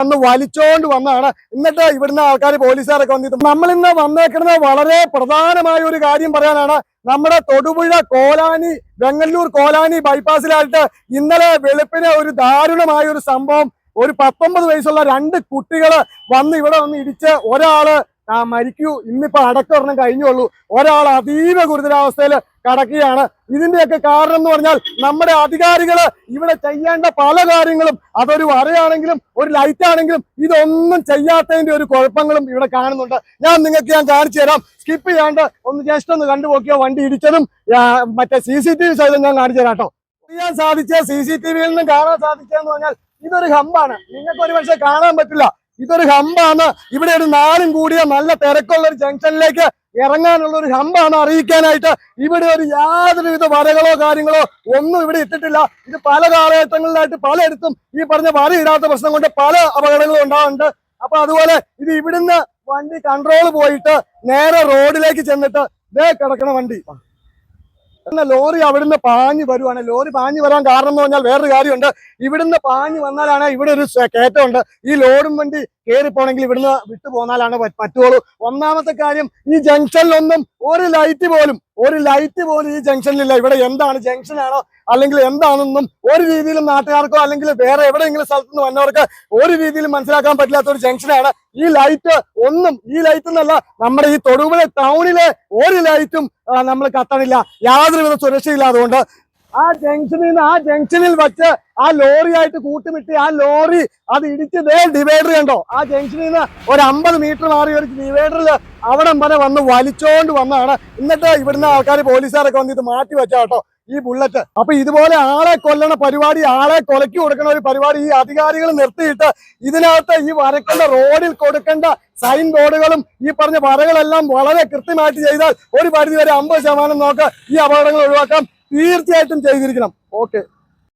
വന്ന് വലിച്ചോണ്ട് വന്നാണ് എന്നിട്ട് ഇവിടുന്ന് ആൾക്കാർ പോലീസുകാരൊക്കെ വന്നിട്ട് നമ്മളിന്ന് വന്നേക്കുന്നത് വളരെ പ്രധാനമായ ഒരു കാര്യം പറയാനാണ്. നമ്മുടെ തൊടുപുഴ കോലാനി വെങ്ങല്ലൂർ കോലാനി ബൈപ്പാസിലായിട്ട് ഇന്നലെ വെളുപ്പിന് ഒരു ദാരുണമായ ഒരു സംഭവം. ഒരു പത്തൊമ്പത് വയസ്സുള്ള രണ്ട് കുട്ടികൾ വന്ന് ഇവിടെ വന്ന് ഇടിച്ച് ഒരാൾ മരിക്കൂ. ഇന്നിപ്പോ അടക്കൊരെണ്ണം കഴിഞ്ഞുള്ളൂ. ഒരാൾ അതീവ ഗുരുതരാവസ്ഥയിൽ കടക്കുകയാണ്. ഇതിന്റെയൊക്കെ കാരണം എന്ന് പറഞ്ഞാൽ നമ്മുടെ അധികാരികൾ ഇവിടെ ചെയ്യേണ്ട പല കാര്യങ്ങളും അതൊരു വരയാണെങ്കിലും ഒരു ലൈറ്റ് ആണെങ്കിലും ഇതൊന്നും ചെയ്യാത്തതിന്റെ ഒരു കുഴപ്പങ്ങളും ഇവിടെ കാണുന്നുണ്ട്. ഞാൻ നിങ്ങൾക്ക് ഞാൻ കാണിച്ചു തരാം. സ്കിപ്പ് ചെയ്യാണ്ട് ഒന്ന് ജസ്റ്റ് ഒന്ന് കണ്ടുപോക്കിയോ വണ്ടി ഇടിച്ചതും ആ, മറ്റേ സി സി ടി വി സൈഡും ഞാൻ കാണിച്ചു തരാം കേട്ടോ. ചെയ്യാൻ സാധിച്ച സി സി ടി വിയിൽ നിന്നും കാണാൻ സാധിച്ചതെന്ന് പറഞ്ഞാൽ ഇതൊരു ഹമ്പാണ്. നിങ്ങൾക്ക് ഒരു പക്ഷേ കാണാൻ പറ്റില്ല. ഇതൊരു ഹമ്പാണ്. ഇവിടെ ഒരു നാലും കൂടിയ നല്ല തിരക്കുള്ള ഒരു ജംഗ്ഷനിലേക്ക് ഇറങ്ങാനുള്ള ഒരു ഹമ്പാണ് അറിയിക്കാനായിട്ട്. ഇവിടെ ഒരു യാതൊരുവിധ വരകളോ കാര്യങ്ങളോ ഒന്നും ഇവിടെ ഇട്ടിട്ടില്ല. ഇത് പല കാലഘട്ടങ്ങളിലായിട്ട് പലയിടത്തും ഈ പറഞ്ഞ വര ഇടാത്ത പ്രശ്നം കൊണ്ട് പല അപകടങ്ങളും ഉണ്ടാവുന്നുണ്ട്. അപ്പൊ അതുപോലെ ഇത് ഇവിടുന്ന് വണ്ടി കൺട്രോൾ പോയിട്ട് നേരെ റോഡിലേക്ക് ചെന്നിട്ട് ദേ കിടക്കണ വണ്ടി. എന്നാ ലോറി അവിടുന്ന് പാഞ്ഞു വരുവാണ്. ലോറി പാഞ്ഞു വരാൻ കാരണം എന്ന് പറഞ്ഞാൽ വേറൊരു കാര്യമുണ്ട്. ഇവിടുന്ന് പാഞ്ഞു വന്നാലാണ് ഇവിടെ ഒരു കയറ്റമുണ്ട്. ഈ ലോഡും വണ്ടി കയറി പോണെങ്കിൽ ഇവിടുന്ന് വിട്ടു പോന്നാലാണ് പറ്റുള്ളൂ ഒന്നാമത്തെ കാര്യം ഈ ജംഗ്ഷനിലൊന്നും ഒരു ലൈറ്റ് പോലും ഒരു ലൈറ്റ് പോലും ഈ ജംഗ്ഷനിലില്ല ഇവിടെ എന്താണ് ജംഗ്ഷനാണോ അല്ലെങ്കിൽ എന്താണെന്നും ഒരു രീതിയിലും നാട്ടുകാർക്കോ അല്ലെങ്കിൽ വേറെ എവിടെയെങ്കിലും സ്ഥലത്ത് നിന്ന് വന്നവർക്ക് ഒരു രീതിയിലും മനസ്സിലാക്കാൻ പറ്റില്ലാത്ത ഒരു ജംഗ്ഷനാണ് ഈ ലൈറ്റ് ഒന്നും ഈ ലൈറ്റ് എന്നല്ല നമ്മുടെ ഈ തൊടുപുഴ ടൗണിലെ ഒരു ലൈറ്റും നമ്മൾ കത്തണില്ല. യാതൊരുവിധ സുരക്ഷയില്ല അതുകൊണ്ട് ആ ജംഗ്ഷനിൽ നിന്ന് ആ ജംഗ്ഷനിൽ വെച്ച് ആ ലോറിയായിട്ട് കൂട്ടുമിട്ടി ആ ലോറി അത് ഇടിച്ച് ദേ ഡിവൈഡർ കണ്ടോ? ആ ജംഗ്ഷനിൽ നിന്ന് ഒരു അമ്പത് മീറ്റർ മാറി ഒരു ഡിവൈഡറിൽ അവിടെ വരെ വന്ന് വലിച്ചോണ്ട് വന്നാണ്. എന്നിട്ട് ഇവിടുന്ന് ആൾക്കാർ പോലീസുകാരൊക്കെ വന്ന് ഇത് മാറ്റി വെച്ചാ കേട്ടോ ഈ ബുള്ളറ്റ് അപ്പൊ ഇതുപോലെ ആളെ കൊല്ലണ പരിപാടി ആളെ കൊലക്കി കൊടുക്കണ ഒരു പരിപാടി ഈ അധികാരികൾ നിർത്തിയിട്ട് ഇതിനകത്ത് ഈ വരക്കേണ്ട റോഡിൽ കൊടുക്കേണ്ട സൈൻ ബോർഡുകളും ഈ പറഞ്ഞ വരകളെല്ലാം വളരെ കൃത്യമായിട്ട് ചെയ്താൽ ഒരു പരിധി വരെ അമ്പത് ശതമാനം നോക്ക് ഈ അപകടങ്ങൾ ഒഴിവാക്കാം. തീർച്ചയായിട്ടും ചെയ്തിരിക്കണം. ഓക്കെ.